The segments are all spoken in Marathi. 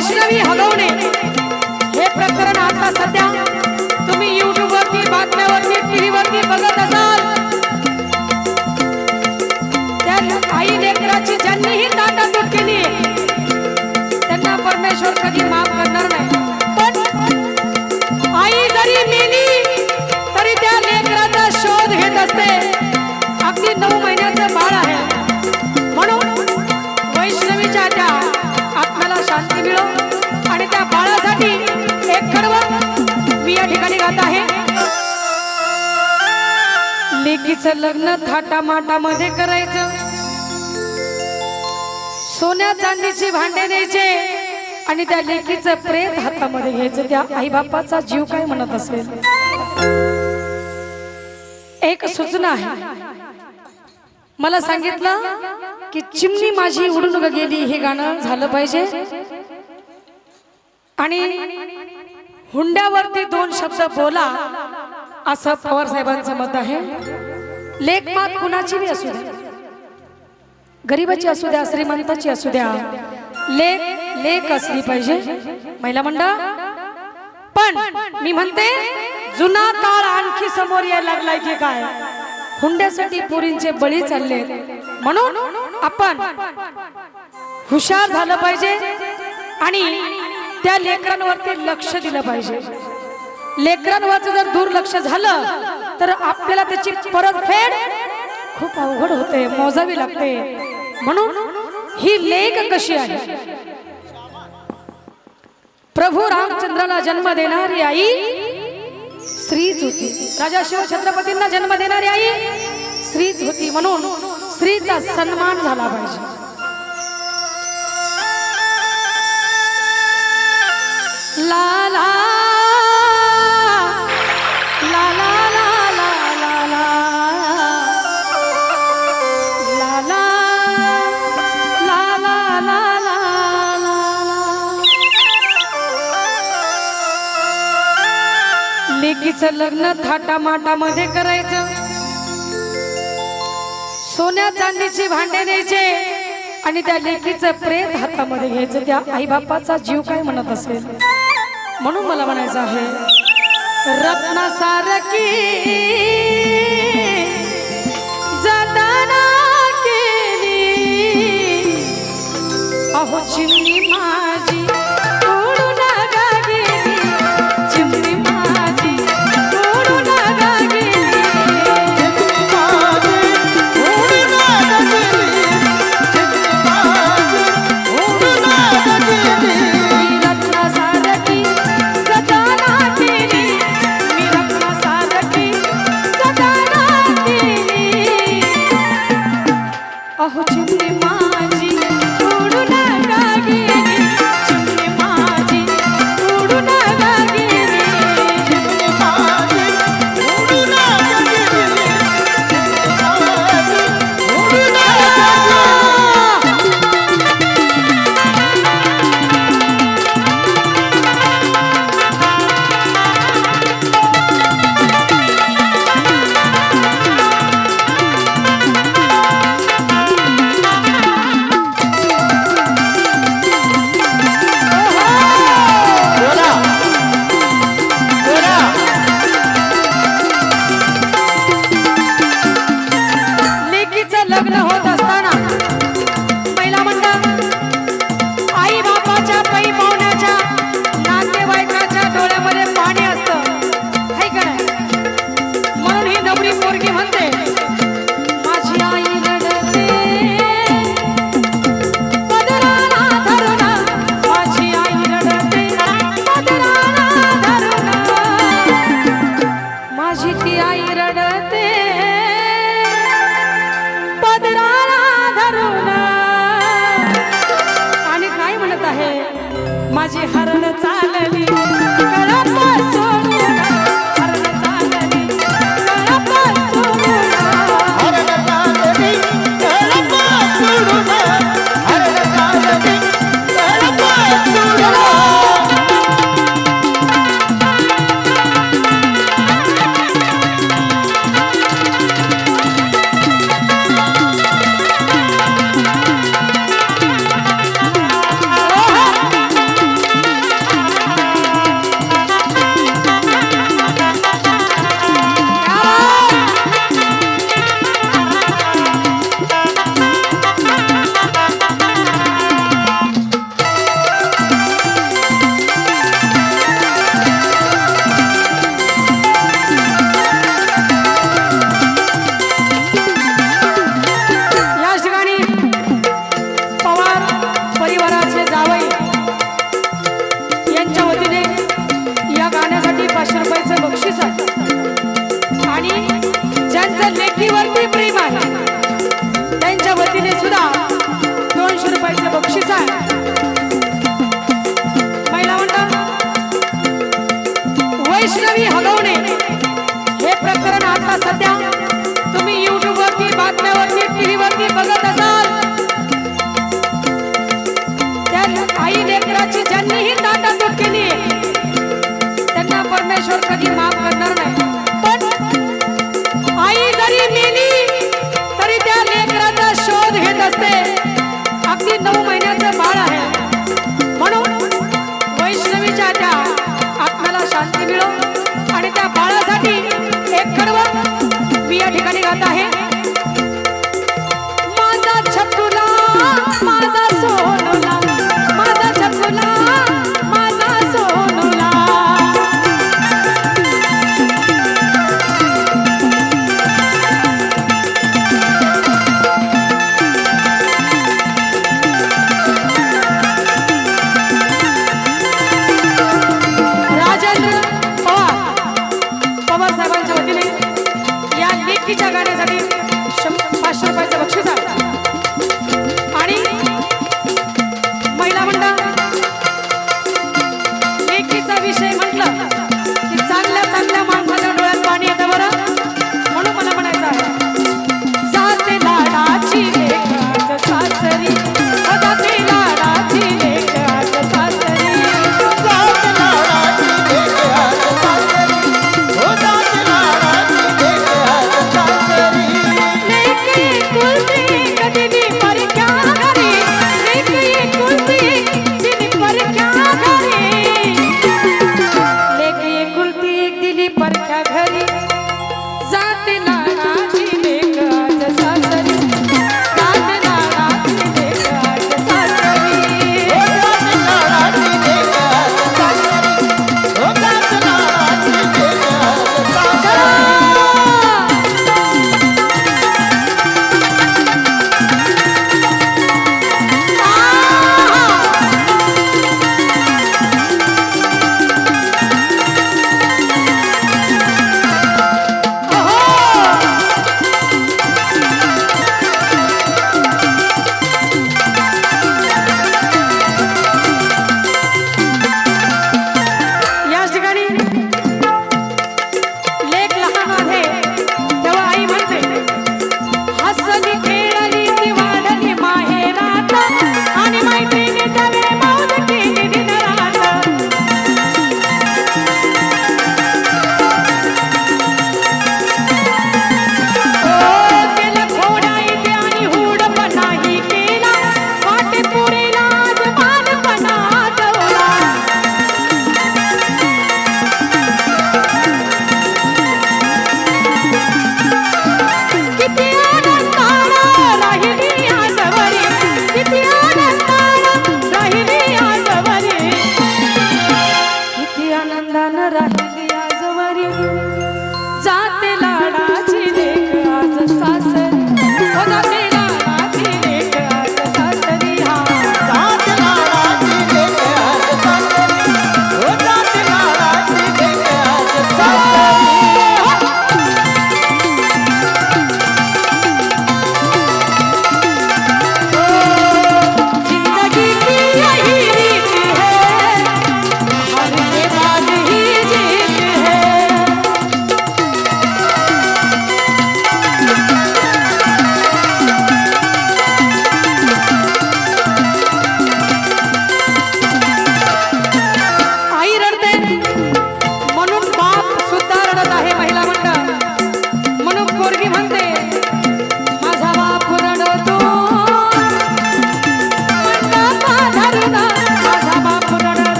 es una vieja. तिचं लग्न थाटामाटामध्ये करायचं. सोन्या चांदीची भांडे द्यायचे आणि त्या लेकीचं प्रेत हातामध्ये घ्यायचं. त्या आई बापाचा जीव काय म्हणत असेल? एक सूचना आहे. मला सांगितलं की चिमणी माझी उडून गेली हे गाणं झालं पाहिजे. आणि हुंड्यावरती दोन शब्द बोला असं पवार साहेबांचं मत आहे. लेखमात कुणाची बी असू द्या. गरीबाची असू द्या श्रीमंताची असू द्या. लेख लेख असली पाहिजे. महिला मंडळ पण मी म्हणते जुना काळ आणखी समोर यायला लागलाय की काय? हुंड्यासाठी पुरींचे बळी चालले. म्हणून आपण हुशार झालं पाहिजे आणि त्या लेकरांवरती लक्ष दिलं पाहिजे. लेकरांवरचं जर दुर्लक्ष झालं तर आपल्याला त्याची परतफेड खूप अवघड होते मोजावी लागते. म्हणून ही लेख कशी आहे? प्रभू रामचंद्राला जन्म देणारी आई स्त्रीच होती राजा शिव छत्रपतींना जन्म देणारी आई स्त्रीच होती म्हणून स्त्रीचा सन्मान झाला पाहिजे. तिचं लग्न थाटामाटामध्ये करायचं. सोन्या चांदीची भांडे द्यायचे आणि त्या लेकीचं प्रेत हातामध्ये घ्यायचं. त्या आई बापाचा जीव काय म्हणत असेल? म्हणून मला म्हणायचं आहे रत्नासारखी जाताना केली. अहो चिमणी হারানো চার কলকাতা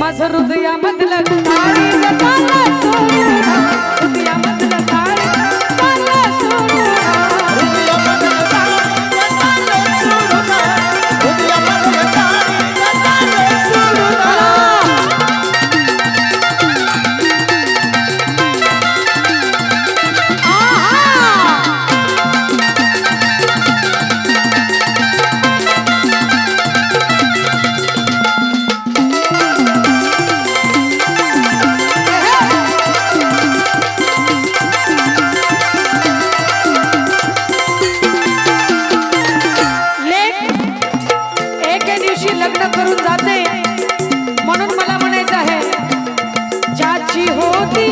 माझं हृदयामधलं ताळी हृदयामधलं जाते. म्हणून मला म्हणायचं आहे ज्याची होती